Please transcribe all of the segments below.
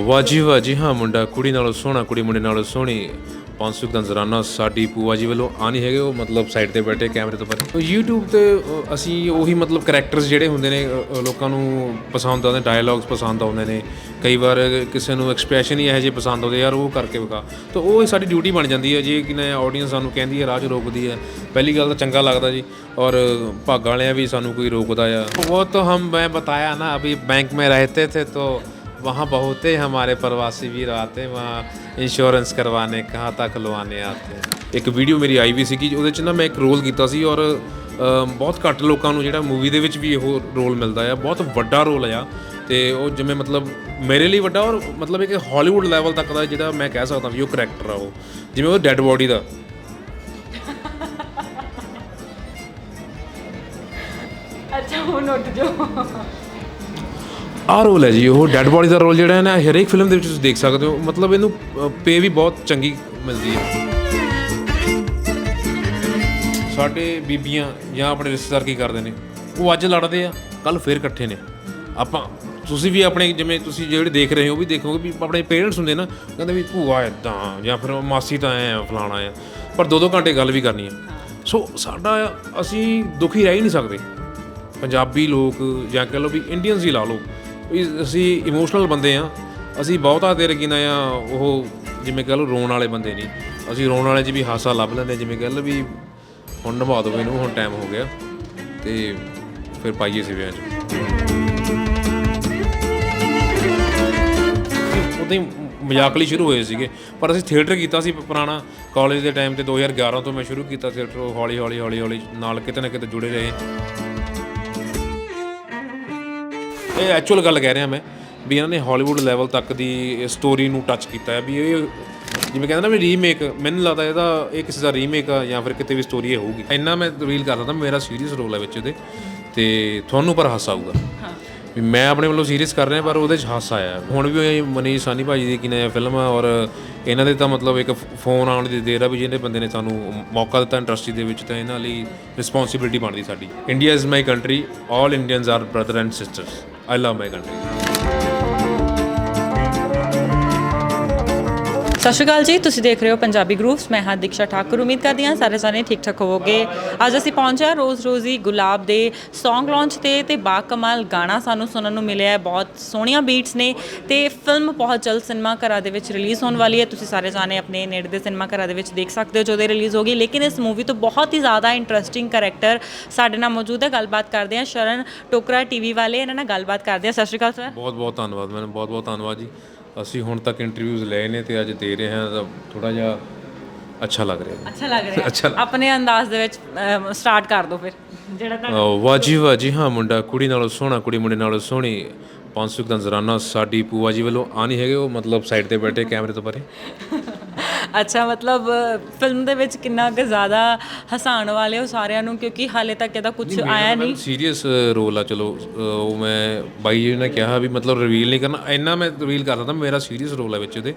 ਵਾਜੀ ਵਾਜੀ, ਹਾਂ ਮੁੰਡਾ ਕੁੜੀ ਨਾਲੋਂ ਸੋਹਣਾ, ਕੁੜੀ ਮੁੰਡੇ ਨਾਲੋਂ ਸੋਹਣੀ। ਪੰਸੁਖ ਦਾ ਨਜ਼ਰਾਨਾ ਸਾਡੀ ਪੂਆ ਜੀ ਵੱਲੋਂ ਆ ਨਹੀਂ ਹੈਗੇ, ਉਹ ਮਤਲਬ ਸਾਈਡ ਤੇ ਬੈਠੇ ਕੈਮਰੇ ਤੋਂ ਪਰ YouTube ਤੇ ਅਸੀਂ ਉਹੀ ਮਤਲਬ ਕੈਰੈਕਟਰਸ ਜਿਹੜੇ ਹੁੰਦੇ ਨੇ ਲੋਕਾਂ ਨੂੰ ਪਸੰਦ ਆਉਂਦੇ ਡਾਇਲੌਗਸ ਪਸੰਦ ਆਉਂਦੇ ਨੇ। ਕਈ ਵਾਰ ਕਿਸੇ ਨੂੰ ਐਕਸਪ੍ਰੈਸ਼ਨ ਹੀ ਇਹੋ ਜਿਹੇ ਪਸੰਦ ਆਉਂਦੇ, ਯਾਰ ਉਹ ਕਰਕੇ ਵਿਖਾ। ਤਾਂ ਉਹ ਹੀ ਸਾਡੀ ਡਿਊਟੀ ਬਣ ਜਾਂਦੀ ਹੈ ਜੀ, ਕਿ ਨਾ ਆਡੀਅנס ਸਾਨੂੰ ਕਹਿੰਦੀ ਹੈ, ਰਾਹ 'ਚ ਰੋਕਦੀ ਹੈ। ਪਹਿਲੀ ਗੱਲ ਤਾਂ ਚੰਗਾ ਲੱਗਦਾ ਜੀ, ਔਰ ਭਾਗਾਂ ਵਾਲਿਆਂ ਵੀ ਸਾਨੂੰ ਕੋਈ ਰੋਕਦਾ ਆ। ਉਹ ਤਾਂ ਹਮ, ਮੈਂ ਬਤਾਇਆ ਨਾ, ਅਭੀ ਬੈਂਕ ਮੈਂ ਰਹਤੇ ਥੇ, ਤੋ वहाँ बहुत ही हमारे प्रवासी वीर आते वहाँ इंश्योरेंस करवाने कहाँ तक लवाने आते ਇੱਕ ਵੀਡੀਓ ਮੇਰੀ ਆਈ ਵੀ ਸੀਗੀ ਉਹਦੇ ਚ ਨਾ ਮੈਂ ਇੱਕ ਰੋਲ ਕੀਤਾ ਸੀ ਔਰ ਅਮ, ਬਹੁਤ ਘੱਟ ਲੋਕਾਂ ਨੂੰ ਜਿਹੜਾ ਮੂਵੀ ਦੇ ਵਿੱਚ ਵੀ ਇਹ ਰੋਲ ਮਿਲਦਾ ਆ ਬਹੁਤ ਵੱਡਾ ਰੋਲ ਆ ਤੇ ਉਹ ਜਿਵੇਂ ਮਤਲਬ ਮੇਰੇ ਲਈ ਵੱਡਾ ਔਰ ਮਤਲਬ ਇੱਕ ਹਾਲੀਵੁੱਡ ਲੈਵਲ ਤੱਕ ਦਾ ਜਿਹੜਾ ਮੈਂ ਕਹਿ ਸਕਦਾ ਵੀ ਉਹ ਕਰੈਕਟਰ ਆ ਉਹ ਜਿਵੇਂ ਉਹ ਡੈੱਡ ਬੋਡੀ ਦਾ ਅੱਛਾ ਹੁਣ ਉੱਠ ਜਾਓ ਆਹ ਰੋਲ ਹੈ ਜੀ, ਉਹ ਡੈੱਡ ਬੋਡੀ ਦਾ ਰੋਲ ਜਿਹੜਾ ਹੈ ਨਾ ਹਰੇਕ ਫਿਲਮ ਦੇ ਵਿੱਚ ਤੁਸੀਂ ਦੇਖ ਸਕਦੇ ਹੋ। ਮਤਲਬ ਇਹਨੂੰ ਪੇ ਵੀ ਬਹੁਤ ਚੰਗੀ ਮਿਲਦੀ ਹੈ। ਸਾਡੇ ਬੀਬੀਆਂ ਜਾਂ ਆਪਣੇ ਰਿਸ਼ਤੇਦਾਰ ਕੀ ਕਰਦੇ ਨੇ? ਉਹ ਅੱਜ ਲੜਦੇ ਆ ਕੱਲ ਫੇਰ ਇਕੱਠੇ ਨੇ। ਆਪਾਂ, ਤੁਸੀਂ ਵੀ ਆਪਣੇ, ਜਿਵੇਂ ਤੁਸੀਂ ਜਿਹੜੇ ਦੇਖ ਰਹੇ ਹੋ ਵੀ ਦੇਖੋਗੇ ਵੀ ਆਪਣੇ ਪੇਰੈਂਟਸ ਹੁੰਦੇ ਨਾ, ਕਹਿੰਦੇ ਵੀ ਭੂਆ ਇਦਾਂ ਜਾਂ ਫਿਰ ਮਾਸੀ ਤਾਂ ਐ ਫਲਾਣਾ ਆ। ਪਰ ਦੋ ਦੋ ਘੰਟੇ ਗੱਲ ਵੀ ਕਰਨੀ ਹੈ ਸੋ ਸਾਡਾ, ਅਸੀਂ ਦੁਖੀ ਰਹਿ ਹੀ ਨਹੀਂ ਸਕਦੇ। ਪੰਜਾਬੀ ਲੋਕ ਜਾਂ ਕਹ ਲਓ ਵੀ ਇੰਡੀਅਨਸ ਹੀ ਲਾ ਲਓ। ਵੀ ਅਸੀਂ ਇਮੋਸ਼ਨਲ ਬੰਦੇ ਆ ਅਸੀਂ ਬਹੁਤਾ ਦੇਰ ਕਿਨਾ ਆ, ਉਹ ਜਿਵੇਂ ਕਹ ਲਓ ਰੋਣ ਵਾਲੇ ਬੰਦੇ ਨਹੀਂ। ਅਸੀਂ ਰੋਣ ਵਾਲੇ 'ਚ ਵੀ ਹਾਸਾ ਲੱਭ ਲੈਂਦੇ ਜਿਵੇਂ ਕਹ ਲਓ ਵੀ ਹੁਣ ਨਿਭਾ ਦੋ ਇਹਨੂੰ, ਹੁਣ ਟਾਈਮ ਹੋ ਗਿਆ। ਤੇ ਫਿਰ ਪਾਈਏ ਸੀ ਵਿਆਹ 'ਚ। ਉਦੋਂ ਹੀ ਮਜ਼ਾਕ ਲਈ ਸ਼ੁਰੂ ਹੋਏ ਸੀਗੇ। ਪਰ ਅਸੀਂ ਥੀਏਟਰ ਕੀਤਾ ਸੀ ਪੁਰਾਣਾ ਕਾਲਜ ਦੇ ਟਾਈਮ ਤੇ 2011 ਤੋਂ ਮੈਂ ਸ਼ੁਰੂ ਕੀਤਾ ਥੀਏਟਰ ਹੌਲੀ ਹੌਲੀ ਹੌਲੀ ਹੌਲੀ ਨਾਲ ਕਿਤੇ ਨਾ ਕਿਤੇ ਜੁੜੇ ਰਹੇ। ਇਹ ਐਕਚੁਅਲ ਗੱਲ ਕਹਿ ਰਿਹਾ ਮੈਂ, ਵੀ ਇਹਨਾਂ ਨੇ ਹਾਲੀਵੁੱਡ ਲੈਵਲ ਤੱਕ ਦੀ ਸਟੋਰੀ ਨੂੰ ਟੱਚ ਕੀਤਾ ਹੈ, ਵੀ ਇਹ ਜਿਵੇਂ ਕਹਿੰਦਾ ਨਾ ਵੀ ਰੀਮੇਕ ਮੈਨੂੰ ਲੱਗਦਾ ਇਹਦਾ, ਇਹ ਕਿਸੇ ਦਾ ਰੀਮੇਕ ਆ ਜਾਂ ਫਿਰ ਕਿਤੇ ਵੀ ਸਟੋਰੀ ਇਹ ਹੋਊਗੀ। ਇੰਨਾ ਮੈਂ ਰਿਵੀਲ ਕਰ ਸਕਦਾ ਮੇਰਾ ਸੀਰੀਅਸ ਰੋਲ ਹੈ ਵਿੱਚ ਇਹਦੇ, ਤੇ ਤੁਹਾਨੂੰ ਪਰ ਹਾਸਾ ਆਊਗਾ ਵੀ ਮੈਂ ਆਪਣੇ ਵੱਲੋਂ ਸੀਰੀਅਸ ਕਰ ਰਿਹਾ, ਪਰ ਉਹਦੇ 'ਚ ਹਾਸਾ ਆਇਆ। ਹੁਣ ਵੀ ਇਹ ਮਨੀਸ਼ ਸਾਨੀ ਭਾਜੀ ਦੀ ਕਿਨੇ ਫਿਲਮ ਆ, ਔਰ ਇਹਨਾਂ ਦੇ ਤਾਂ ਮਤਲਬ ਇੱਕ ਫੋਨ ਆਉਣ ਦੀ ਦੇਰ ਆ ਵੀ ਜਿਹਨੇ ਬੰਦੇ ਨੇ ਸਾਨੂੰ ਮੌਕਾ ਦਿੱਤਾ ਇੰਡਸਟਰੀ ਦੇ ਵਿੱਚ, ਤਾਂ ਇਹਨਾਂ ਲਈ ਰਿਸਪੌਂਸਿਬਿਲਟੀ ਬਣਦੀ ਸਾਡੀ। India is my country all Indians are brother and sisters I love my country ਸਤਿ ਸ਼੍ਰੀ ਅਕਾਲ ਜੀ, ਤੁਸੀਂ ਦੇਖ ਰਹੇ ਹੋ ਪੰਜਾਬੀ ਗਰੂਪਸ ਮੈਂ ਹਾਂ ਦੀਕਸ਼ਾ ਠਾਕੁਰ, ਉਮੀਦ ਕਰਦੀ ਹਾਂ ਸਾਰੇ ਸਾਰੇ ਠੀਕ ਠਾਕ ਹੋਵੋਗੇ। ਅੱਜ ਅਸੀਂ ਪਹੁੰਚਿਆ ਹਾਂ ਰੋਜ਼ ਰੋਜ਼ੀ ਗੁਲਾਬ ਦੇ Song ਲਾਂਚ ਤੇ ਤੇ ਬਾ ਕਮਾਲ ਗਾਣਾ ਸਾਨੂੰ ਸੁਣਨ ਨੂੰ ਮਿਲਿਆ ਹੈ, ਬਹੁਤ ਸੋਹਣੀਆਂ ਬੀਟਸ ਨੇ ਤੇ ਫਿਲਮ ਬਹੁਤ ਜਲਦ ਸਿਨੇਮਾ ਘਰਾਂ ਦੇ ਵਿੱਚ ਰਿਲੀਜ਼ ਹੋਣ ਵਾਲੀ ਹੈ। ਤੁਸੀਂ ਸਾਰੇ ਜਾਣੇ ਆਪਣੇ ਨੇੜੇ ਦੇ ਸਿਨੇਮਾ ਘਰਾਂ ਦੇ ਵਿੱਚ ਦੇਖ ਸਕਦੇ ਹੋ ਜਦੋਂ ਰਿਲੀਜ਼ ਹੋਗੀ, ਲੇਕਿਨ ਇਸ ਮੂਵੀ ਤੋਂ ਬਹੁਤ ਹੀ ਜ਼ਿਆਦਾ ਇੰਟਰਸਟਿੰਗ ਕੈਰੈਕਟਰ ਸਾਡੇ ਨਾਲ ਮੌਜੂਦ ਹੈ। ਗੱਲਬਾਤ ਕਰਦੇ ਹਾਂ ਸ਼ਰਨ ਟੋਕਰਾ ਟੀਵੀ ਵਾਲੇ, ਇਹਨਾਂ ਨਾਲ ਗੱਲਬਾਤ ਕਰਦੇ ਹਾਂ। ਸਤਿ ਸ਼੍ਰੀ ਅਕਾਲ ਸਰ। ਬਹੁਤ ਬਹੁਤ ਧੰਨਵਾਦ ਮੈਨੂੰ ਬਹੁਤ ਬਹੁਤ ਧੰਨਵਾਦ ਜੀ। ਅਸੀਂ ਹੁਣ ਤੱਕ ਇੰਟਰਵਿਊਜ਼ ਲਏ ਨੇ ਤੇ ਅੱਜ ਦੇ ਰਹੇ ਹਾਂ ਤਾਂ ਥੋੜਾ ਜਿਹਾ ਅੱਛਾ ਲੱਗ ਰਿਹਾ। ਅੱਛਾ ਲੱਗ ਰਿਹਾ। ਅੱਛਾ ਆਪਣੇ ਅੰਦਾਜ਼ ਦੇ ਵਿੱਚ ਸਟਾਰਟ ਕਰ ਦਿਓ ਫਿਰ। ਜਿਹੜਾ ਤੁਹਾਡਾ ਅਹ ਵਾਜੀ ਵਾਜੀ। ਹਾਂ ਮੁੰਡਾ ਕੁੜੀ ਨਾਲੋਂ ਸੋਹਣਾ ਕੁੜੀ ਮੁੰਡੇ ਨਾਲੋਂ ਸੋਹਣੀ। ਪੰਸੁਕ ਦਾ ਨਜ਼ਰਾਨਾ ਸਾਡੀ ਪੂਆ ਜੀ ਵੱਲੋਂ ਆ ਨਹੀਂ ਹੈਗੇ ਉਹ ਮਤਲਬ ਸਾਈਡ ਤੇ ਬੈਠੇ ਕੈਮਰੇ ਤੋਂ ਪਰੇ ਅੱਛਾ ਮਤਲਬ ਫਿਲਮ ਦੇ ਵਿੱਚ ਕਿੰਨਾ ਕੁ ਜ਼ਿਆਦਾ ਹਸਾਉਣ ਵਾਲੇ ਹੋ ਸਾਰਿਆਂ ਨੂੰ? ਕਿਉਂਕਿ ਹਾਲੇ ਤੱਕ ਇਹਦਾ ਕੁਝ ਆਇਆ ਨਹੀਂ। ਸੀਰੀਅਸ ਰੋਲ ਆ ਚਲੋ ਉਹ ਮੈਂ ਬਾਈ ਜੀ ਨੇ ਕਿਹਾ ਵੀ ਮਤਲਬ ਰਿਵੀਲ ਨਹੀਂ ਕਰਨਾ। ਇੰਨਾ ਮੈਂ ਰਿਵੀਲ ਕਰ ਸਕਦਾ ਮੇਰਾ ਸੀਰੀਅਸ ਰੋਲ ਹੈ ਵਿੱਚ ਇਹਦੇ।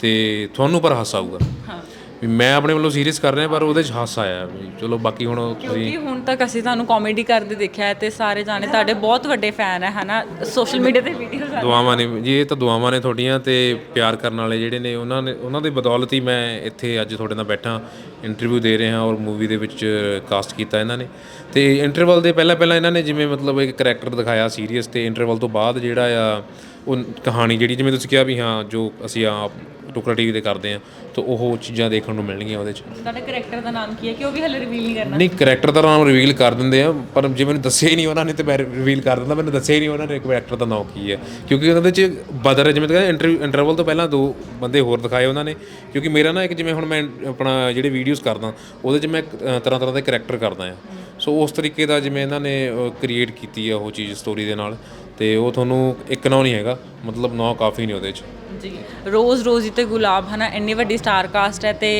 ਤੇ ਤੁਹਾਨੂੰ ਪਰ ਹਾਸਾ ਆਊਗਾ। ਹਾਂ। ਵੀ ਮੈਂ ਆਪਣੇ ਵੱਲੋਂ ਸੀਰੀਅਸ ਕਰ ਰਿਹਾ ਪਰ ਉਹਦੇ 'ਚ ਹਾਸਾ ਆਇਆ ਵੀ ਚਲੋ ਬਾਕੀ ਹੁਣ ਤੁਸੀਂ ਕਿਉਂਕਿ ਹੁਣ ਤੱਕ ਅਸੀਂ ਤੁਹਾਨੂੰ ਕਾਮੇਡੀ ਕਰਦੇ ਦੇਖਿਆ ਹੈ ਤੇ ਸਾਰੇ ਜਾਣੇ ਤੁਹਾਡੇ ਬਹੁਤ ਵੱਡੇ ਫੈਨ ਹੈ ਹਨਾ? ਸੋਸ਼ਲ ਮੀਡੀਆ ਤੇ ਵੀਡੀਓਜ਼ ਦੁਆਵਾਂ ਨੇ ਜੀ ਇਹ ਤਾਂ ਦੁਆਵਾਂ ਨੇ ਤੁਹਾਡੀਆਂ ਤੇ ਪਿਆਰ ਕਰਨ ਵਾਲੇ ਜਿਹੜੇ ਨੇ ਉਹਨਾਂ ਨੇ ਉਹਨਾਂ ਦੇ ਬਦੌਲਤ ਹੀ ਮੈਂ ਇੱਥੇ ਅੱਜ ਤੁਹਾਡੇ ਨਾਲ ਬੈਠਾ ਇੰਟਰਵਿਊ ਦੇ ਰਿਹਾ ਔਰ ਮੂਵੀ ਦੇ ਵਿੱਚ ਕਾਸਟ ਕੀਤਾ ਇਹਨਾਂ ਨੇ। ਤੇ ਇੰਟਰਵਲ ਦੇ ਪਹਿਲਾਂ ਪਹਿਲਾਂ ਇਹਨਾਂ ਨੇ ਜਿਵੇਂ ਮਤਲਬ ਇੱਕ ਕਰੈਕਟਰ ਦਿਖਾਇਆ ਸੀਰੀਅਸ ਤੇ ਇੰਟਰਵਲ ਤੋਂ ਬਾਅਦ ਜਿਹੜਾ ਆ ਉਹ ਕਹਾਣੀ ਜਿਹੜੀ ਜਿਵੇਂ ਤੁਸੀਂ ਕਿਹਾ ਵੀ ਹਾਂ ਜੋ ਅਸੀਂ ਆਪ ਟੁਕੜਾ ਟੀਵੀ ਤੇ ਕਰਦੇ ਆ ਤਾਂ ਉਹ ਚੀਜ਼ਾਂ ਦੇਖਣ ਨੂੰ ਮਿਲਣਗੀਆਂ ਉਹਦੇ 'ਚ। ਤੁਹਾਡੇ ਕੈਰੈਕਟਰ ਦਾ ਨਾਮ ਕੀ ਹੈ? ਕਿ ਉਹ ਵੀ ਹਲੇ ਰਿਵੀਲ ਨਹੀਂ ਕਰਨਾ? ਨਹੀਂ ਕਰੈਕਟਰ ਦਾ ਨਾਮ ਰਿਵੀਲ ਕਰ ਦਿੰਦੇ ਆ ਪਰ ਜੇ ਮੈਨੂੰ ਦੱਸਿਆ ਹੀ ਨਹੀਂ ਉਹਨਾਂ ਨੇ ਤੇ ਮੈਂ ਰਿਵੀਲ ਕਰ ਦਿੰਦਾ ਮੈਨੂੰ ਦੱਸਿਆ ਹੀ ਨਹੀਂ ਉਹਨਾਂ ਨੇ ਕਰੈਕਟਰ ਦਾ ਨਾਮ ਕੀ ਹੈ। ਕਿਉਂਕਿ ਉਹਨਾਂ ਦੇ ਚ ਬਦਰ ਜਿਵੇਂ ਕਹਿੰਦੇ ਇੰਟਰਵਿਊ ਇੰਟਰਵਲ ਤੋਂ ਪਹਿਲਾਂ ਦੋ ਬੰਦੇ ਹੋਰ ਦਿਖਾਏ ਉਹਨਾਂ ਨੇ ਕਿਉਂਕਿ ਮੇਰਾ ਨਾ ਇੱਕ ਜਿਵੇਂ ਹੁਣ ਮੈਂ ਆਪਣਾ ਜਿਹੜੇ ਵੀਡੀਓਜ਼ ਕਰਦਾ ਉਹਦੇ ਚ ਮੈਂ ਤਰ੍ਹਾਂ ਤਰ੍ਹਾਂ ਦੇ ਕਰੈਕਟਰ ਕਰਦਾ ਆ। ਸੋ ਉਸ ਤਰੀਕੇ ਦਾ ਜਿਵੇਂ ਇਹਨਾਂ ਨੇ ਕ੍ਰੀਏਟ ਕੀਤੀ ਆ ਉਹ ਚੀਜ਼ ਸਟੋਰੀ ਦੇ ਨਾਲ ਤੇ ਉਹ ਤੁਹਾਨੂੰ ਇੱਕ ਨਾਂ ਨਹੀਂ ਹੈਗਾ। ਮਤਲਬ ਨੌ ਕਾਫੀ ਨੇ ਉਹਦੇ 'ਚ। ਜੀ। ਰੋਜ਼ ਰੋਜ਼ੀ ਤੇ ਗੁਲਾਬ ਹਨਾ ਇੰਨੀ ਵੱਡੀ ਸਟਾਰ ਕਾਸਟ ਹੈ ਤੇ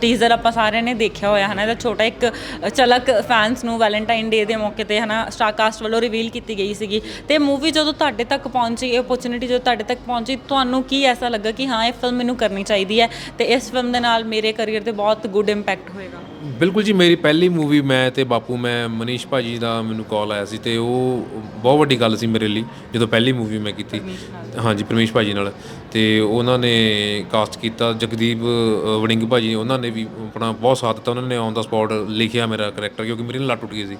ਟੀਜ਼ਰ ਆਪਾਂ ਸਾਰਿਆਂ ਨੇ ਦੇਖਿਆ ਹੋਇਆ ਹਨਾ ਇਹਦਾ ਛੋਟਾ ਇੱਕ ਚਲਕ ਫੈਨਸ ਨੂੰ ਵੈਲੈਂਟਾਈਨ ਡੇ ਦੇ ਮੌਕੇ ਤੇ ਹਨਾ ਸਟਾਰ ਕਾਸਟ ਵੱਲੋਂ ਰਿਵੀਲ ਕੀਤੀ ਗਈ ਸੀਗੀ। ਤੇ ਮੂਵੀ ਜਦੋਂ ਤੁਹਾਡੇ ਤੱਕ ਪਹੁੰਚੀ ਇਹ ਓਪਰਚ्युनिटी ਜਦੋਂ ਤੁਹਾਡੇ ਤੱਕ ਪਹੁੰਚੀ ਤੁਹਾਨੂੰ ਕੀ ਐਸਾ ਲੱਗਾ ਕਿ ਹਾਂ ਇਹ ਫਿਲਮ ਮੈਨੂੰ ਕਰਨੀ ਚਾਹੀਦੀ ਹੈ ਤੇ ਇਸ ਫਿਲਮ ਦੇ ਨਾਲ ਮੇਰੇ ਕੈਰੀਅਰ ਤੇ ਬਹੁਤ ਗੁੱਡ ਇੰਪੈਕਟ ਹੋਏਗਾ? ਬਿਲਕੁਲ ਜੀ ਮੇਰੀ ਪਹਿਲੀ ਮੂਵੀ ਮੈਂ ਤੇ ਬਾਪੂ ਮੈਂ ਮਨੀਸ਼ ਭਾਜੀ ਦਾ ਮੈਨੂੰ ਕਾਲ ਆਇਆ ਸੀ ਤੇ ਉਹ ਬਹੁਤ ਵੱਡੀ ਗੱਲ ਸੀ ਮੇਰੇ ਲਈ ਜਦੋਂ ਪਹਿਲੀ ਮੂਵੀ ਮੈਂ ਕੀਤੀ। ਹਾਂਜੀ ਪਰਮੇਸ਼ ਭਾਜੀ ਨਾਲ। ਤੇ ਉਹਨਾਂ ਨੇ ਕਾਸਟ ਕੀਤਾ। ਜਗਦੀਪ ਅ, ਵੜਿੰਗ ਭਾਜੀ ਉਹਨਾਂ ਨੇ ਵੀ ਆਪਣਾ ਬਹੁਤ ਸਾਥ ਦਿੱਤਾ। ਉਹਨਾਂ ਨੇ ਔਨ ਦਾ ਸਪੌਟ ਲਿਖਿਆ ਮੇਰਾ ਕਰੈਕਟਰ ਕਿਉਂਕਿ ਮੇਰੀ ਨਾ ਲੱਤ ਟੁੱਟ ਗਈ ਸੀ।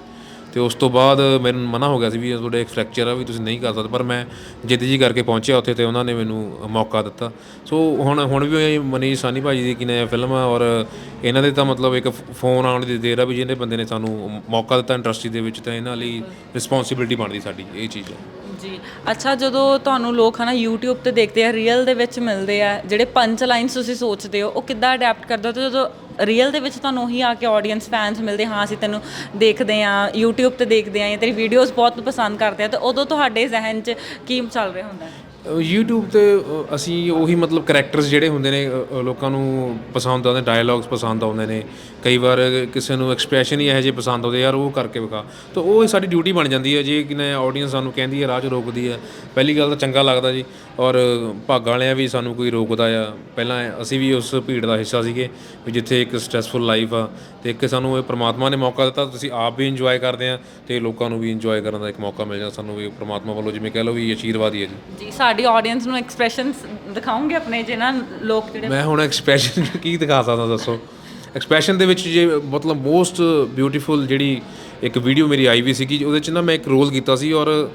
ਤੇ ਉਸ ਤੋਂ ਬਾਅਦ ਮੈਨੂੰ ਮਨਾ ਹੋ ਗਿਆ ਸੀ ਵੀ ਇਹ ਤੁਹਾਡੇ ਇੱਕ ਫ੍ਰੈਕਚਰ ਆ ਵੀ ਤੁਸੀਂ ਨਹੀਂ ਕਰ ਸਕਦੇ। ਪਰ ਮੈਂ ਜਿੱਦ ਜੀ ਕਰਕੇ ਪਹੁੰਚਿਆ ਉੱਥੇ ਤੇ ਉਹਨਾਂ ਨੇ ਮੈਨੂੰ ਮੌਕਾ ਦਿੱਤਾ। ਸੋ ਹੁਣ ਹੁਣ ਵੀ ਮਨੀਸ਼ ਸਾਨੀ ਭਾਜੀ ਦੀ ਕਿਨੇ ਫਿਲਮ ਆ ਔਰ ਇਹਨਾਂ ਦੇ ਤਾਂ ਮਤਲਬ ਇੱਕ ਫੋਨ ਆਉਣ ਦੀ ਦੇਰ ਆ ਵੀ ਜਿਹਨੇ ਬੰਦੇ ਨੇ ਸਾਨੂੰ ਮੌਕਾ ਦਿੱਤਾ ਇੰਡਸਟਰੀ ਦੇ ਵਿੱਚ ਤਾਂ ਇਹਨਾਂ ਲਈ ਰਿਸਪੌਂਸਿਬਿਲਟੀ ਬਣਦੀ ਸਾਡੀ ਇਹ ਚੀਜ਼ ਹੈ ਜੀ। ਅੱਛਾ, ਜਦੋਂ ਤੁਹਾਨੂੰ ਲੋਕ ਹਨਾ YouTube ਤੇ ਦੇਖਦੇ ਆ ਰੀਅਲ ਦੇ ਵਿੱਚ ਮਿਲਦੇ ਆ, ਜਿਹੜੇ ਪੰਚ ਲਾਈਨਸ ਤੁਸੀਂ ਸੋਚਦੇ ਹੋ, ਉਹ ਕਿੱਦਾਂ ਅਡਾਪਟ ਕਰਦੇ ਹੋ? ਤੇ ਜਦੋਂ ਰੀਅਲ ਦੇ ਵਿੱਚ ਤੁਹਾਨੂੰ ਉਹੀ ਆ ਕੇ ਆਡੀਅנס ਫੈਨਸ ਮਿਲਦੇ, ਹਾਂ, ਅਸੀਂ ਤੈਨੂੰ ਦੇਖਦੇ ਆ YouTube ਤੇ ਦੇਖਦੇ ਆ ਜਾਂ ਤੇਰੀ ਵੀਡੀਓਜ਼ ਬਹੁਤ ਪਸੰਦ ਕਰਦੇ ਆ, ਤੇ ਉਦੋਂ ਤੁਹਾਡੇ ਜ਼ਿਹਨ 'ਚ ਕੀ ਚੱਲ ਰਿਹਾ ਹੁੰਦਾ? ਹੈ YouTube ਤੇ ਅ, ਅਸੀਂ ਉਹੀ ਮਤਲਬ ਕਰੈਕਟਰਸ ਜਿਹੜੇ ਹੁੰਦੇ ਨੇ ਅ, ਅ, ਲੋਕਾਂ ਨੂੰ ਪਸੰਦ ਆਉਂਦੇ ਡਾਇਲੌਗਸ ਪਸੰਦ ਆਉਂਦੇ ਨੇ। ਕਈ ਵਾਰ ਕਿਸੇ ਨੂੰ ਐਕਸਪ੍ਰੈਸ਼ਨ ਹੀ ਇਹੋ ਜਿਹੇ ਪਸੰਦ ਆਉਂਦੇ ਯਾਰ ਉਹ ਕਰਕੇ ਵਿਖਾ। ਤਾਂ ਉਹ ਸਾਡੀ ਡਿਊਟੀ ਬਣ ਜਾਂਦੀ ਹੈ। ਜੇ ਕਿਨੇ ਆਡੀਅנס ਸਾਨੂੰ ਕਹਿੰਦੀ ਹੈ ਰਾਹ 'ਚ ਰੋਕਦੀ ਹੈ। ਪਹਿਲੀ ਗੱਲ ਤਾਂ ਚੰਗਾ ਲੱਗਦਾ ਜੀ। ਔਰ ਭਾਗਾਂ ਵਾਲਿਆਂ ਵੀ ਸਾਨੂੰ ਕੋਈ ਰੋਕਦਾ ਆ। ਪਹਿਲਾਂ ਅਸੀਂ ਵੀ ਉਸ ਭੀੜ ਦਾ ਹਿੱਸਾ ਸੀਗੇ ਵੀ ਜਿੱਥੇ ਇੱਕ ਸਟ੍ਰੈਸਫੁਲ ਲਾਈਫ ਆ। ਤੇ ਇੱਕ ਸਾਨੂੰ ਇਹ ਪ੍ਰਮਾਤਮਾ ਨੇ ਮੌਕਾ ਦਿੱਤਾ ਤੁਸੀਂ ਆਪ ਵੀ ਇੰਜੋਏ ਕਰਦੇ ਆ। ਤੇ ਲੋਕਾਂ ਨੂੰ ਵੀ ਇੰਜੋਏ ਕਰਨ ਦਾ ਇੱਕ ਮੌਕਾ ਮਿਲ ਜਾਂਦਾ ਸਾਨੂੰ ਵੀ ਪ੍ਰਮਾਤਮਾ ਵੱਲੋਂ ਜਿਵੇਂ ਕਹਿ ਲਓ ਵੀ ਆਸ਼ੀਰਵਾਦ ਹੀ ਹੈ ਜੀ। ਜੀ ਸਾਡੀ ਆਡੀਅנס ਨੂੰ ਐਕਸਪ੍ਰੈਸ਼ਨਸ ਦਿਖਾਓਗੇ ਆਪਣੇ ਜਿਹਨਾਂ ਲੋਕ ਜਿਹੜੇ ਮੈਂ ਹੁਣ ਐਕਸਪ੍ਰੈਸ਼ਨ ਕੀ ਦਿਖਾ ਸਕਦਾ ਦੱਸੋ? ਐਕਸਪ੍ਰੈਸ਼ਨ ਦੇ ਵਿੱਚ ਜੇ ਮਤਲਬ ਮੋਸਟ ਬਿਊਟੀਫੁਲ ਜਿਹੜੀ ਇੱਕ ਵੀਡੀਓ ਮੇਰੀ ਆਈ ਵੀ ਸੀਗੀ, ਉਹਦੇ ਚ ਨਾ ਮੈਂ ਇੱਕ ਰੋਲ ਕੀਤਾ ਸੀ ਔਰ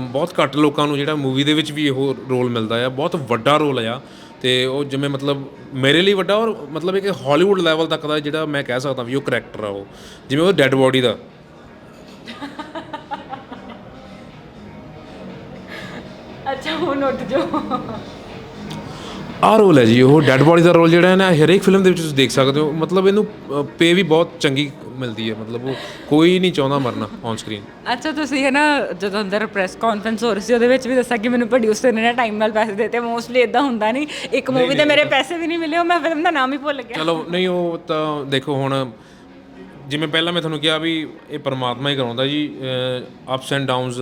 ਬਹੁਤ ਘੱਟ ਲੋਕਾਂ ਨੂੰ ਜਿਹੜਾ ਮੂਵੀ ਦੇ ਵਿੱਚ ਵੀ ਇਹੋ ਰੋਲ ਮਿਲਦਾ ਆ। ਬਹੁਤ ਵੱਡਾ ਰੋਲ ਆ ਤੇ ਉਹ ਜਿਵੇਂ ਮਤਲਬ ਮੇਰੇ ਲਈ ਵੱਡਾ ਔਰ ਮਤਲਬ ਇੱਕ ਹਾਲੀਵੁੱਡ ਲੈਵਲ ਤੱਕ ਦਾ ਜਿਹੜਾ ਮੈਂ ਕਹਿ ਸਕਦਾ ਵੀ ਉਹ ਕਰੈਕਟਰ ਆ ਉਹ। ਜਿਵੇਂ ਉਹ ਡੈੱਡ ਬੋਡੀ ਦਾ। ਹੁਣ ਉੱਠ ਜਾਓ। ਆਹ ਰੋਲ ਹੈ ਜੀ ਉਹ ਡੈੱਡ ਬੋਡੀ ਦਾ ਰੋਲ ਜਿਹੜਾ ਹੈ ਨਾ ਹਰੇਕ ਫਿਲਮ ਦੇ ਵਿੱਚ ਤੁਸੀਂ ਦੇਖ ਸਕਦੇ ਹੋ। ਮਤਲਬ ਇਹਨੂੰ ਪੇ ਵੀ ਬਹੁਤ ਚੰਗੀ ਮਿਲਦੀ ਹੈ ਮਤਲਬ ਉਹ ਕੋਈ ਨਹੀਂ ਚਾਹੁੰਦਾ ਮਰਨਾ ਔਨ ਸਕਰੀਨ ਅੱਛਾ ਤੁਸੀਂ ਹੈ ਨਾ ਜਦੋਂ ਅੰਦਰ ਪ੍ਰੈਸ ਕਾਨਫਰੰਸ ਹੋ ਰਹੀ ਸੀ ਉਹਦੇ ਵਿੱਚ ਵੀ ਦੱਸਿਆ ਕਿ ਮੈਨੂੰ ਪ੍ਰੋਡਿਊਸਰ ਨੇ ਨਾ ਟਾਈਮ ਨਾਲ ਪੈਸੇ ਦਿੱਤੇ ਮੋਸਟਲੀ ਇਦਾਂ ਹੁੰਦਾ ਨਹੀਂ ਇੱਕ ਮੂਵੀ ਤੇ ਮੇਰੇ ਪੈਸੇ ਵੀ ਨਹੀਂ ਮਿਲੇ ਉਹ ਮੈਂ ਫਿਲਮ ਦਾ ਨਾਮ ਹੀ ਭੁੱਲ ਗਿਆ। ਚਲੋ ਨਹੀਂ ਉਹ ਤਾਂ ਦੇਖੋ ਹੁਣ ਜਿਵੇਂ ਪਹਿਲਾਂ ਮੈਂ ਤੁਹਾਨੂੰ ਕਿਹਾ ਵੀ ਇਹ ਪਰਮਾਤਮਾ ਹੀ ਕਰਾਉਂਦਾ ਜੀ ਅਪਸ ਐਂਡ ਡਾਊਨਸ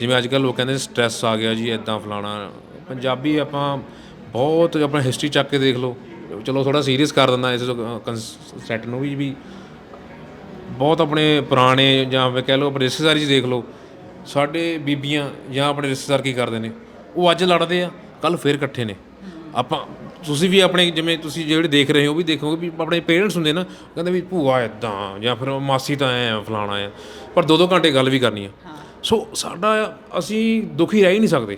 ਜਿਵੇਂ ਅੱਜ ਕੱਲ੍ਹ ਲੋਕ ਕਹਿੰਦੇ ਸਟ੍ਰੈਸ ਆ ਗਿਆ ਜੀ ਇਦਾਂ ਫਲਾਣਾ। ਪੰਜਾਬੀ ਆਪਾਂ ਬਹੁਤ ਆਪਣਾ ਹਿਸਟਰੀ ਚੱਕ ਕੇ ਦੇਖ ਲਓ। ਚਲੋ ਥੋੜਾ ਸੀਰੀਅਸ ਕਰ ਦਿੰਦਾ ਇਸ ਕਨਸੈਪਟ ਨੂੰ ਵੀ ਵੀ ਬਹੁਤ ਆਪਣੇ ਪੁਰਾਣੇ ਜਾਂ ਫਿਰ ਕਹਿ ਲਓ ਆਪਣੇ ਰਿਸ਼ਤੇਦਾਰੀ 'ਚ ਦੇਖ ਲਓ। ਸਾਡੇ ਬੀਬੀਆਂ ਜਾਂ ਆਪਣੇ ਰਿਸ਼ਤੇਦਾਰ ਕੀ ਕਰਦੇ ਨੇ? ਉਹ ਅੱਜ ਲੜਦੇ ਆ ਕੱਲ ਫੇਰ ਇਕੱਠੇ ਨੇ। ਆਪਾਂ, ਤੁਸੀਂ ਵੀ ਆਪਣੇ ਜਿਵੇਂ ਤੁਸੀਂ ਜਿਹੜੇ ਦੇਖ ਰਹੇ ਹੋ ਵੀ ਦੇਖੋਗੇ ਵੀ ਆਪਣੇ ਪੇਰੈਂਟਸ ਹੁੰਦੇ ਨਾ ਕਹਿੰਦੇ ਵੀ ਭੂਆ ਇਦਾਂ ਜਾਂ ਫਿਰ ਮਾਸੀ ਤਾਂ ਐ ਫਲਾਣਾ ਆ। ਪਰ ਦੋ ਦੋ ਘੰਟੇ ਗੱਲ ਵੀ ਕਰਨੀ ਆ। ਸੋ ਸਾਡਾ ਅਸੀਂ ਦੁਖੀ ਰਹਿ ਹੀ ਨਹੀਂ ਸਕਦੇ।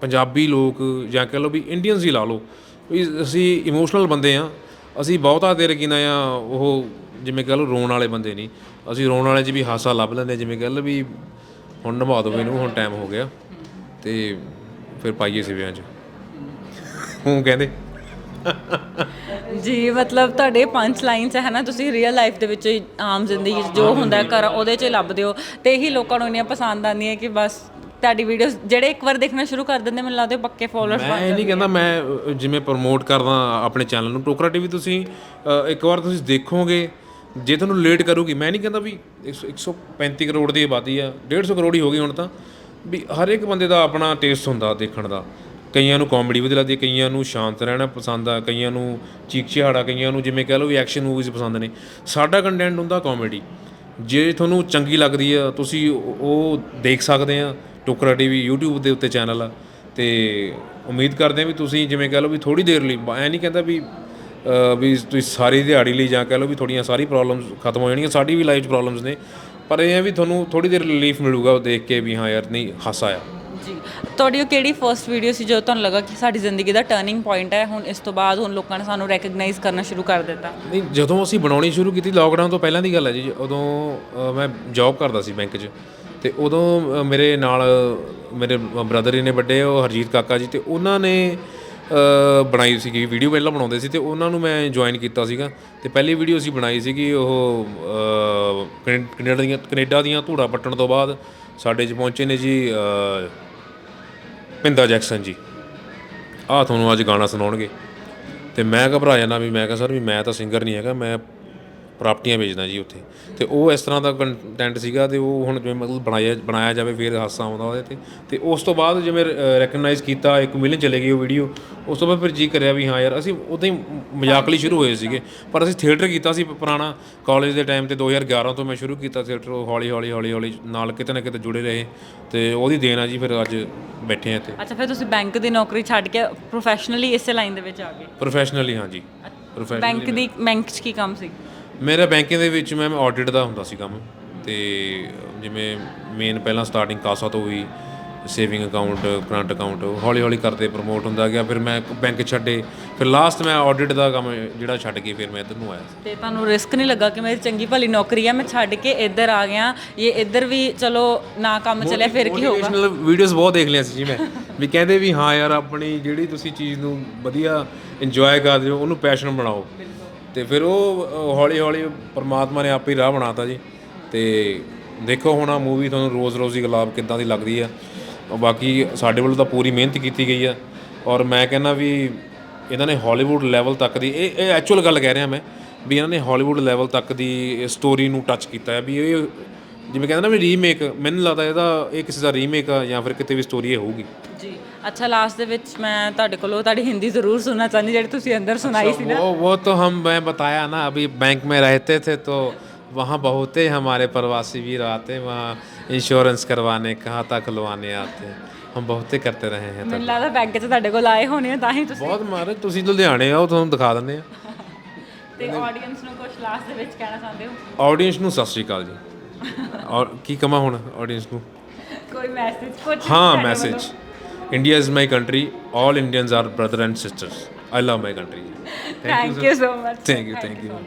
ਪੰਜਾਬੀ ਲੋਕ ਜਾਂ ਕਹਿ ਲਓ ਵੀ ਇੰਡੀਅਨਸ ਹੀ ਲਾ ਲਓ, ਵੀ ਅਸੀਂ ਇਮੋਸ਼ਨਲ ਬੰਦੇ ਆ ਅਸੀਂ ਬਹੁਤਾ ਦੇਰ ਕਿਨਾ ਆ ਉਹ ਜਿਵੇਂ ਕਹਿ ਲਓ ਰੋਣ ਵਾਲੇ ਬੰਦੇ ਨਹੀਂ। ਅਸੀਂ ਰੋਣ ਵਾਲੇ 'ਚ ਵੀ ਹਾਸਾ ਲੱਭ ਲੈਂਦੇ ਜਿਵੇਂ ਕਹਿ ਲਓ ਵੀ ਹੁਣ ਨਿਭਾ ਦੋ ਇਹਨੂੰ ਹੁਣ ਟਾਈਮ ਹੋ ਗਿਆ ਤੇ ਫਿਰ ਪਾਈਏ ਸਿਵਿਆਂ 'ਚ। ਹੂੰ ਕਹਿੰਦੇ ਜੀ ਮਤਲਬ ਤੁਹਾਡੇ ਪੰਜ ਲਾਈਨਸ ਹੈ ਨਾ ਤੁਸੀਂ ਰੀਅਲ ਲਾਈਫ ਦੇ ਵਿੱਚ ਆਮ ਜ਼ਿੰਦਗੀ 'ਚ ਜੋ ਹੁੰਦਾ ਘਰ ਉਹਦੇ 'ਚ ਲੱਭਦੇ ਹੋ। ਤੇ ਇਹੀ ਲੋਕਾਂ ਨੂੰ ਇੰਨੀਆਂ ਪਸੰਦ ਆਉਂਦੀਆਂ ਕਿ ਬਸ ਤੁਹਾਡੀ ਵੀਡੀਓਜ਼ ਜਿਹੜੇ ਇੱਕ ਵਾਰ ਦੇਖਣਾ ਸ਼ੁਰੂ ਕਰ ਦਿੰਦੇ ਮੈਨੂੰ ਲੱਗਦਾ ਪੱਕੇ ਫਾਲੋਅਰਸ ਮੈਂ ਇਹ ਨਹੀਂ ਕਹਿੰਦਾ ਮੈਂ ਜਿਵੇਂ ਪ੍ਰਮੋਟ ਕਰਦਾ ਆਪਣੇ ਚੈਨਲ ਨੂੰ। ਟੋਕਰਾ ਟੀਵੀ ਤੁਸੀਂ ਇੱਕ ਵਾਰ ਤੁਸੀਂ ਦੇਖੋਗੇ ਜੇ ਤੁਹਾਨੂੰ ਲੇਟ ਕਰੂਗੀ ਮੈਂ ਨਹੀਂ ਕਹਿੰਦਾ ਵੀ 100 135 ਕਰੋੜ ਦੀ ਆਬਾਦੀ ਆ 150 ਕਰੋੜ ਹੀ ਹੋ ਗਈ ਹੁਣ ਤਾਂ ਵੀ ਹਰ ਇੱਕ ਬੰਦੇ ਦਾ ਆਪਣਾ ਟੇਸਟ ਹੁੰਦਾ ਦੇਖਣ ਦਾ। ਕਈਆਂ ਨੂੰ ਕਾਮੇਡੀ ਵਧੀਆ ਲੱਗਦੀ ਕਈਆਂ ਨੂੰ ਸ਼ਾਂਤ ਰਹਿਣਾ ਪਸੰਦ ਆ, ਕਈਆਂ ਨੂੰ ਚੀਕ ਚਿਹਾੜਾ, ਕਈਆਂ ਨੂੰ ਜਿਵੇਂ ਕਹਿ ਲਓ ਵੀ ਐਕਸ਼ਨ ਮੂਵੀਜ਼ ਪਸੰਦ ਨੇ। ਸਾਡਾ ਕੰਟੈਂਟ ਹੁੰਦਾ ਕਾਮੇਡੀ ਜੇ ਤੁਹਾਨੂੰ ਚੰਗੀ ਲੱਗਦੀ ਆ, ਤੁਸੀਂ ਉਹ ਦੇਖ ਸਕਦੇ ਆ, ਟੋਕਰਾ ਟੀਵੀ, YouTube ਦੇ ਉੱਤੇ ਚੈਨਲ ਆ। ਤੇ ਉਮੀਦ ਕਰਦੇ ਆ ਵੀ ਤੁਸੀਂ ਜਿਵੇਂ ਕਹਿ ਲਓ ਵੀ ਥੋੜੀ ਦੇਰ ਲਈ ਐ ਨਹੀਂ ਕਹਿੰਦਾ ਵੀ ਵੀ ਤੁਸੀਂ ਸਾਰੀ ਦਿਹਾੜੀ ਲਈ ਜਾਂ ਕਹਿ ਲਓ ਵੀ ਤੁਹਾਡੀਆਂ ਸਾਰੀ ਪ੍ਰੋਬਲਮਸ ਖਤਮ ਹੋ ਜਾਣਗੀਆਂ, ਸਾਡੀ ਵੀ ਲਾਈਫ 'ਚ ਪ੍ਰੋਬਲਮਸ ਨੇ। ਪਰ ਇਹ ਹੈ ਵੀ ਤੁਹਾਨੂੰ ਥੋੜੀ ਦੇਰ ਰਿਲੀਫ ਮਿਲੂਗਾ ਉਹ ਦੇਖ ਕੇ ਵੀ ਹਾਂ ਯਾਰ, ਨਹੀਂ ਹਾਸਾ ਆ ਤੁਹਾਡੀ ਉਹ ਕਿਹੜੀ ਫਰਸਟ ਵੀਡੀਓ ਸੀ ਜੋ ਤੁਹਾਨੂੰ ਲੱਗਾ ਕਿ ਸਾਡੀ ਜ਼ਿੰਦਗੀ ਦਾ ਟਰਨਿੰਗ ਪੁਆਇੰਟ ਹੈ? ਹੁਣ ਇਸ ਤੋਂ ਬਾਅਦ ਹੁਣ ਲੋਕਾਂ ਨੇ ਸਾਨੂੰ ਰੈਕਗਨਾਈਜ਼ ਕਰਨਾ ਸ਼ੁਰੂ ਕਰ ਦਿੱਤਾ। ਨਹੀਂ ਜਦੋਂ ਅਸੀਂ ਬਣਾਉਣੀ ਸ਼ੁਰੂ ਕੀਤੀ ਲੋਕਡਾਊਨ ਤੋਂ ਪਹਿਲਾਂ ਦੀ ਗੱਲ ਹੈ ਜੀ। ਉਦੋਂ ਅ, ਮੈਂ ਜੌਬ ਕਰਦਾ ਸੀ ਬੈਂਕ 'ਚ। ਤੇ ਉਦੋਂ ਅ, ਮੇਰੇ ਨਾਲ ਮੇਰੇ ਬ੍ਰਦਰ ਹੀ ਨੇ ਵੱਡੇ ਉਹ ਹਰਜੀਤ ਕਾਕਾ ਜੀ ਤੇ ਉਹਨਾਂ ਨੇ ਅ, ਬਣਾਈ ਸੀਗੀ ਵੀਡੀਓ ਪਹਿਲਾਂ ਬਣਾਉਂਦੇ ਸੀ। ਤੇ ਉਹਨਾਂ ਨੂੰ ਮੈਂ ਜੁਆਇਨ ਕੀਤਾ ਸੀਗਾ। ਤੇ ਪਹਿਲੀ ਵੀਡੀਓ ਅਸੀਂ ਬਣਾਈ ਸੀਗੀ ਉਹ ਅ, ਕੈਨੇ- ਕੈਨੇਡਾ ਦੀਆਂ ਕੈਨੇਡਾ ਦੀਆਂ ਧੂੜਾ ਪੱਟਣ ਤੋਂ ਬਾਅਦ ਸਾਡੇ 'ਚ ਪਹੁੰਚੇ ਨੇ ਜੀ ਅ, ਪਿੰਦਾ ਜੈਕਸਨ ਜੀ। ਆਹ ਤੁਹਾਨੂੰ ਅੱਜ ਗਾਣਾ ਸੁਣਾਉਣਗੇ। ਤੇ ਮੈਂ ਘਬਰਾ ਜਾਂਦਾ ਵੀ ਮੈਂ ਕਿਹਾ, ਸਰ ਵੀ ਮੈਂ ਤਾਂ ਸਿੰਗਰ ਨਹੀਂ ਹੈਗਾ, ਮੈਂ ਪ੍ਰਾਪਰਟੀਆਂ ਵੇਚਦਾ ਜੀ ਉੱਥੇ। ਤੇ ਉਹ ਇਸ ਤਰ੍ਹਾਂ ਦਾ ਕੰਟੈਂਟ ਸੀਗਾ ਤੇ ਉਹ ਹੁਣ ਜਿਵੇਂ ਮਤਲਬ ਬਣਾਇਆ ਬਣਾਇਆ ਜਾਵੇ ਫਿਰ ਹਾਸਾ ਆਉਂਦਾ ਉਹਦੇ ਤੇ। ਤੇ ਉਸ ਤੋਂ ਬਾਅਦ ਜਿਵੇਂ ਰੈਕਗਨਾਈਜ਼ ਕੀਤਾ 1 ਮਿਲੀਅਨ ਚਲੇ ਗਈ ਉਹ ਵੀਡੀਓ ਉਸ ਤੋਂ ਬਾਅਦ ਫਿਰ ਜੀ ਕਰਿਆ ਵੀ ਹਾਂ ਯਾਰ ਅਸੀਂ ਉਦਾਂ ਹੀ ਮਜ਼ਾਕ ਲਈ ਸ਼ੁਰੂ ਹੋਏ ਸੀਗੇ। ਪਰ ਅਸੀਂ ਥੀਏਟਰ ਕੀਤਾ ਸੀ ਪੁਰਾਣਾ ਕਾਲਜ ਦੇ ਟਾਈਮ ਤੇ 2011 ਤੋਂ ਮੈਂ ਸ਼ੁਰੂ ਕੀਤਾ ਥੀਏਟਰ ਉਹ ਹੌਲੀ ਹੌਲੀ ਹੌਲੀ ਹੌਲੀ ਨਾਲ ਕਿਤੇ ਨਾ ਕਿਤੇ ਜੁੜੇ ਰਹੇ। ਤੇ ਉਹਦੀ ਦੇਣ ਆ ਜੀ ਫਿਰ ਅੱਜ ਬੈਠੇ ਆ ਇੱਥੇ। ਅੱਛਾ ਫਿਰ ਤੁਸੀਂ ਬੈਂਕ ਦੀ ਨੌਕਰੀ ਛੱਡ ਕੇ ਪ੍ਰੋਫੈਸ਼ਨਲੀ ਇਸੇ ਲਾਈਨ ਦੇ ਵਿੱਚ ਆ ਗਏ? ਪ੍ਰੋਫੈਸ਼ਨਲੀ ਹਾਂ ਜੀ। ਬੈਂਕ ਦੀ ਬੈਂਕ 'ਚ ਕੀ ਕੰਮ ਸੀ? ਮੇਰਾ ਬੈਂਕਿੰਗ ਦੇ ਵਿੱਚ ਮੈਂ ਆਡਿਟ ਦਾ ਹੁੰਦਾ ਸੀ ਕੰਮ ਤੇ ਜਿਵੇਂ ਮੇਨ ਪਹਿਲਾਂ ਸਟਾਰਟਿੰਗ ਕਾਸਾ ਤੋਂ ਹੋਈ ਸੇਵਿੰਗ ਅਕਾਊਂਟ ਕਰੰਟ ਅਕਾਊਂਟ ਹੌਲੀ ਹੌਲੀ ਕਰਦੇ ਪ੍ਰਮੋਟ ਹੁੰਦਾ ਗਿਆ ਫਿਰ ਮੈਂ ਬੈਂਕ ਛੱਡੇ ਫਿਰ ਲਾਸਟ ਮੈਂ ਆਡਿਟ ਦਾ ਕੰਮ ਜਿਹੜਾ ਛੱਡ ਕੇ ਫਿਰ ਮੈਂ ਇੱਧਰ ਨੂੰ ਆਇਆ ਸੀ। ਤੇ ਤੁਹਾਨੂੰ ਰਿਸਕ ਨਹੀਂ ਲੱਗਾ ਕਿ ਮੇਰੀ ਚੰਗੀ ਭਲੀ ਨੌਕਰੀ ਆ ਮੈਂ ਛੱਡ ਕੇ ਇੱਧਰ ਆ ਗਿਆ ਇਹ ਇੱਧਰ ਵੀ ਚਲੋ ਨਾ ਕੰਮ ਚੱਲਿਆ ਫਿਰ ਕੀ ਹੋਊਗਾ? ਮੋਟੀਵੇਸ਼ਨਲ ਵੀਡੀਓਜ਼ ਬਹੁਤ ਦੇਖ ਲਿਆ ਸੀ ਜੀ ਮੈਂ ਵੀ ਕਹਿੰਦੇ ਵੀ ਹਾਂ ਯਾਰ ਆਪਣੀ ਜਿਹੜੀ ਤੁਸੀਂ ਚੀਜ਼ ਨੂੰ ਵਧੀਆ ਇੰਜੋਏ ਕਰਦੇ ਹੋ ਉਹਨੂੰ ਪੈਸ਼ਨ ਬਣਾਓ। ਤੇ ਫਿਰ ਉਹ ਹੌਲੀ ਹੌਲੀ ਪਰਮਾਤਮਾ ਨੇ ਆਪੇ ਹੀ ਰਾਹ ਬਣਾਤਾ ਜੀ। ਤੇ ਦੇਖੋ ਹੁਣ ਆ ਮੂਵੀ ਤੁਹਾਨੂੰ ਰੋਜ਼ ਰੋਜ਼ ਰੋਜ਼ੀ ਗੁਲਾਬ ਕਿੱਦਾਂ ਦੀ ਲੱਗਦੀ ਆ। ਬਾਕੀ ਸਾਡੇ ਵੱਲੋਂ ਤਾਂ ਪੂਰੀ ਮਿਹਨਤ ਕੀਤੀ ਗਈ ਆ। ਔਰ ਮੈਂ ਕਹਿੰਦਾ ਵੀ ਇਹਨਾਂ ਨੇ ਹਾਲੀਵੁੱਡ ਲੈਵਲ ਤੱਕ ਦੀ, ਇਹ ਇਹ ਐਕਚੁਅਲ ਗੱਲ ਕਹਿ ਰਿਹਾ ਮੈਂ, ਵੀ ਇਹਨਾਂ ਨੇ ਹਾਲੀਵੁੱਡ ਲੈਵਲ ਤੱਕ ਦੀ ਸਟੋਰੀ ਨੂੰ ਟੱਚ ਕੀਤਾ ਹੈ ਵੀ ਇਹ ਜਿਵੇਂ ਕਹਿੰਦਾ ਨਾ ਵੀ ਰੀਮੇਕ ਮੈਨੂੰ ਲੱਗਦਾ ਇਹਦਾ, ਇਹ ਕਿਸੇ ਦਾ ਰੀਮੇਕ ਆ ਜਾਂ ਫਿਰ ਕਿਤੇ ਵੀ ਸਟੋਰੀ ਇਹ ਹੋਊਗੀ। अच्छा लास्ट ਦੇ ਵਿੱਚ ਮੈਂ ਤੁਹਾਡੇ ਕੋਲੋਂ ਤੁਹਾਡੀ ਹਿੰਦੀ ਜ਼ਰੂਰ ਸੁਣਨਾ ਚਾਹੁੰਦੀ ਜਿਹੜੀ ਤੁਸੀਂ ਅੰਦਰ ਸੁਣਾਈ ਸੀ ना वो वो तो हम मैं बताया ना अभी बैंक में रहते थे तो वहाँ बहुत ही हमारे प्रवासी वीर आते हैं वहाँ इंश्योरेंस करवाने खाता खुलवाने आते हैं हम बहुत ही करते रहे हैं ਮੈਨੂੰ ਲੱਗਦਾ ਬੈਂਕ 'ਚ ਤੁਹਾਡੇ ਕੋਲ ਆਏ ਹੋਣੇ ਆ ਤਾਂ ਹੀ ਤੁਸੀਂ ਬਹੁਤ ਮਾਰੇ ਤੁਸੀਂ ਲੁਧਿਆਣੇ ਆਓ ਤੁਹਾਨੂੰ ਦਿਖਾ ਦਿੰਦੇ ਆ ਤੇ ਆਡੀਅנס ਨੂੰ ਕੁਝ ਲਾਸਟ ਦੇ ਵਿੱਚ ਕਹਿਣਾ ਚਾਹੁੰਦੇ ਹੋ? ਆਡੀਅנס ਨੂੰ ਸਤਿ ਸ਼੍ਰੀ ਅਕਾਲ ਜੀ। ਔਰ ਕੀ ਕਮਾ ਹੁਣ ਆਡੀਅנס ਨੂੰ? ਕੋਈ ਮੈਸੇਜ ਕੁਝ ਹਾਂ message India is my country. All Indians are brother and sisters. I love my country. Thank, thank you, so, you so much. Thank you. Thank, thank you. you so